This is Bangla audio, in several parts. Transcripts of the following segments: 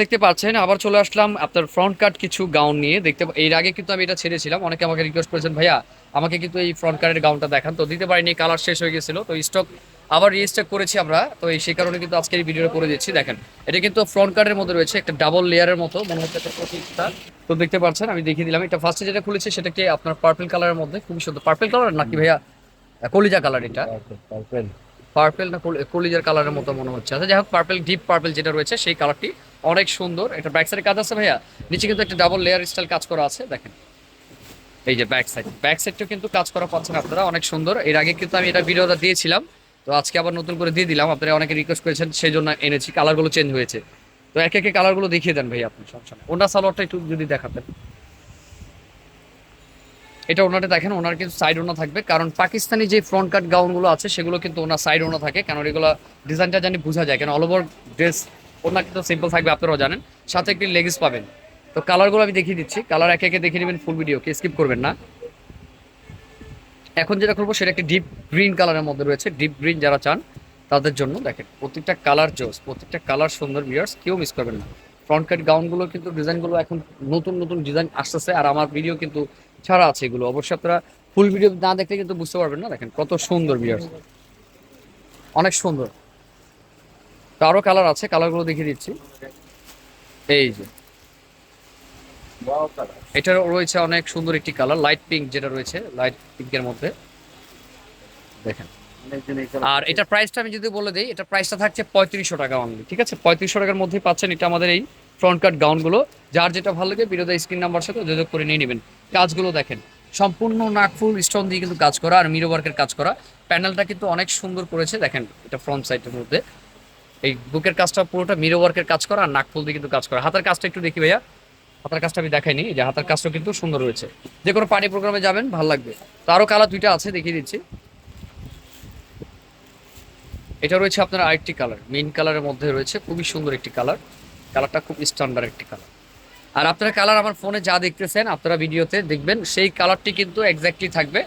দেখতে পাচ্ছেন, আবার চলে আসলাম আপনার ফ্রন্ট কাট কিছু গাউন নিয়ে। দেখতে এর আগে কিন্তু আমি এটা ছেড়েছিলাম, অনেকে আমাকে রিকোয়েস্ট করেছেন, ভাইয়া, আমাকে কিন্তু এই ফ্রন্ট কাটের গাউনটা দেখান। তো দিতে পারিনি কালার শেষ হয়ে গেছিল। তো স্টক আবার রিস্টক করেছি আমরা, তো এই সেই কারণে কিন্তু আজকের এই ভিডিওটা করে দিচ্ছি। দেখেন, এটা কিন্তু ফ্রন্ট কাটের মধ্যে রয়েছে, একটা ডাবল লেয়ারের মতো, মনে হচ্ছে একটা প্রতীকটা তো দেখতে পাচ্ছেন, আমি দেখিয়ে দিলাম। এটা ফার্স্টে যেটা খুলেছে সেটা কি আপনার পার্পল কালারের মধ্যে, খুবই সুন্দর। পার্পল কালার নাকি, ভাইয়া? কলিজা কালার এটা। পার্পেল না কলি- কলিজার কালারের মতো মনে হচ্ছে। আচ্ছা যাই হোক পার্পেল ডিপ পার্পেল যেটা রয়েছে, সেই কালারটি অনেক সুন্দর। এটা ব্যাক সাইডে কাজ আছে ভাইয়া? নিচে কিন্তু একটা ডাবল লেয়ার স্টাইল কাজ করা আছে, দেখেন। এই যে ব্যাক সাইড ব্যাক সাইডটাও কিন্তু কাজ করা পাচ্ছেন আপনারা, অনেক সুন্দর। এর আগে কিন্তু আমি এটা ভিডিওটা দিয়েছিলাম। তো আজকে আবার নতুন করে দিয়ে দিলাম। আপনারা অনেকে রিকোয়েস্ট করেছেন সেই জন্য এনেছি কালারগুলো চেঞ্জ হয়েছে। তো একে একে কালারগুলো দেখিয়ে দেন ভাই আপনি, সমস্যা নেই। ওনার সালোয়ারটা একটু যদি দেখাতেন। এটা ওনাটা দেখেন, ওনার কিন্তু সাইড ওনা থাকবে। কারণ পাকিস্তানি যে ফ্রন্ট কাট গাউনগুলো আছে, সেগুলো কিন্তু ওনার সাইড ওনা থাকে। কারণ এগুলো ডিজাইনটা জানি বোঝা যায়। কেন অল ওভার ড্রেস ওনার কিন্তু সিম্পল থাকবে, আপনারাও জানেন। সাথে একটি লেগিস পাবেন। তো কালারগুলো আমি দেখিয়ে দিচ্ছি। কালার একে একে দেখিয়ে নেবেন ফুল ভিডিওকে স্কিপ করবেন না। এখন যেটা করব, সেটা একটি ডিপ গ্রিন কালারের মধ্যে রয়েছে। ডিপ গ্রিন যারা চান, তাদের জন্য দেখেন, প্রত্যেকটা কালার জোস প্রত্যেকটা কালার সুন্দর বিয়ার্স কেউ মিস করবেন না। ফ্রন্ট কাট গাউনগুলো কিন্তু ডিজাইনগুলো এখন নতুন নতুন ডিজাইন আসতেছে। আর আমার ভিডিও কিন্তু ছাড়া আছে এগুলো। অবশ্যই আপনারা ফুল ভিডিও না দেখলে কিন্তু বুঝতে পারবেন না। দেখেন কত সুন্দর বিয়ার্স অনেক সুন্দর। তো আরও কালার আছে কালারগুলো দেখিয়ে দিচ্ছি। এই যে। এটার রয়েছে অনেক সুন্দর একটি কালার লাইট পিঙ্ক যেটা রয়েছে লাইট পিঙ্কের মধ্যে। দেখেন। আর এটার প্রাইসটা আমি যদি বলে দিই এটা প্রাইসটা থাকছে পঁয়ত্রিশশো টাকা অনলি ঠিক আছে? পঁয়ত্রিশশো টাকার মধ্যেই পাচ্ছেন এটা আমাদের এই ফ্রন্ট কাট গাউনগুলো যার যেটা ভালো লাগে, বিরোধী স্ক্রিন নাম্বার সাথে যোগাযোগ করে নিয়ে নেবেন। কাজগুলো দেখেন। সম্পূর্ণ নাকফুল স্টোন দিয়ে কিন্তু কাজ করা আর মিরো ওয়ার্কের কাজ করা। প্যানেলটা কিন্তু অনেক সুন্দর করেছে। দেখেন, এটা ফ্রন্ট সাইডের মধ্যে। এই বুকের কাজটা পুরোটা মিরো ওয়ার্কের কাজ করা আর নাকফুল দিয়ে কিন্তু কাজ করা। হাতের কাজটা একটু দেখি ভাইয়া। হাতের কাজটা আমি দেখাইনি। যে হাতের কাজটা কিন্তু সুন্দর রয়েছে যে কোনো পার্টি প্রোগ্রামে যাবেন, ভালো লাগবে। তো আরও কালার দুইটা আছে, দেখিয়ে দিচ্ছি। এটা রয়েছে আপনার আরেকটি কালার মেইন কালারের মধ্যে রয়েছে। খুবই সুন্দর একটি কালার কালারটা খুব স্ট্যান্ডার্ড একটি কালার আর আপনারা কালার আমার ফোনে যা দেখতেছেন, আপনারা ভিডিওতে দেখবেন, সেই কালারটি কিন্তু এক্স্যাক্টলি থাকবে।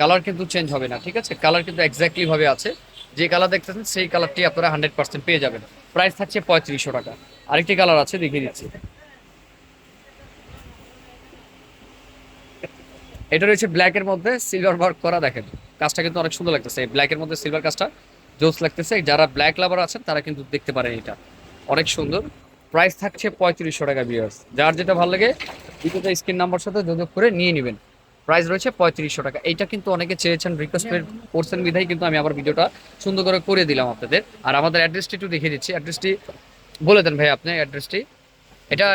কালার কিন্তু চেঞ্জ হবে না, ঠিক আছে? কালার কিন্তু এক্স্যাক্টলি ভাবে আছে। যে কালার দেখতেছেন, সেই কালারটি আপনারা হান্ড্রেড পার্সেন্ট পেয়ে যাবেন। প্রাইস থাকছে পঁয়ত্রিশশো টাকা। আরেকটি কালার আছে, দেখিয়ে দিচ্ছি। এটা রয়েছে ব্ল্যাকের মধ্যে সিলভার ওয়ার্ক করা, দেখেন। কাজটা কিন্তু অনেক সুন্দর লাগতেছে। এই ব্ল্যাকের মধ্যে সিলভার কাজটা জোস লাগতেছে। যারা ব্ল্যাক লাভার আছেন, তারা কিন্তু দেখতে পারেন এটা। অনেক সুন্দর। প্রাইস থাকছে পঁয়ত্রিশশো টাকা বিয়ার্স যার যেটা ভালো লাগে দ্বিতীয়টা স্ক্রিন নাম্বার সাথে যোগাযোগ করে নিয়ে নেবেন। প্রাইস রয়েছে পঁয়ত্রিশশো টাকা। এইটা কিন্তু অনেকে চেয়েছেন রিকোয়েস্ট করছেন বিধায় কিন্তু আমি আবার ভিডিওটা সুন্দর করে করে দিলাম আপনাদের। আর আমাদের অ্যাড্রেসটি একটু দেখিয়ে দিচ্ছি। অ্যাড্রেসটি বলে দেন ভাই আপনি অ্যাড্রেসটি এটা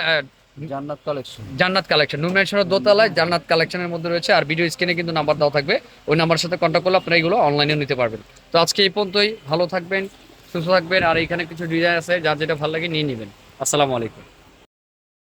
জান্নাত কালেকশন জান্নাত কালেকশন নুরমেশ্বরের দোতলায় জান্নাত কালেকশনের মধ্যে রয়েছে। আর ভিডিও স্ক্রিনে কিন্তু নাম্বার দেওয়া থাকবে। ওই নাম্বার সাথে কন্ট্যাক্ট করলে আপনারা এগুলো অনলাইনেও নিতে পারবেন। তো আজকে এই পর্যন্তই। ভালো থাকবেন সুস্থ থাকবেন। আর এখানে কিছু ডিজাইন আছে যার যেটা ভালো লাগে নিয়ে নেবেন। আসসালামু আলাইকুম।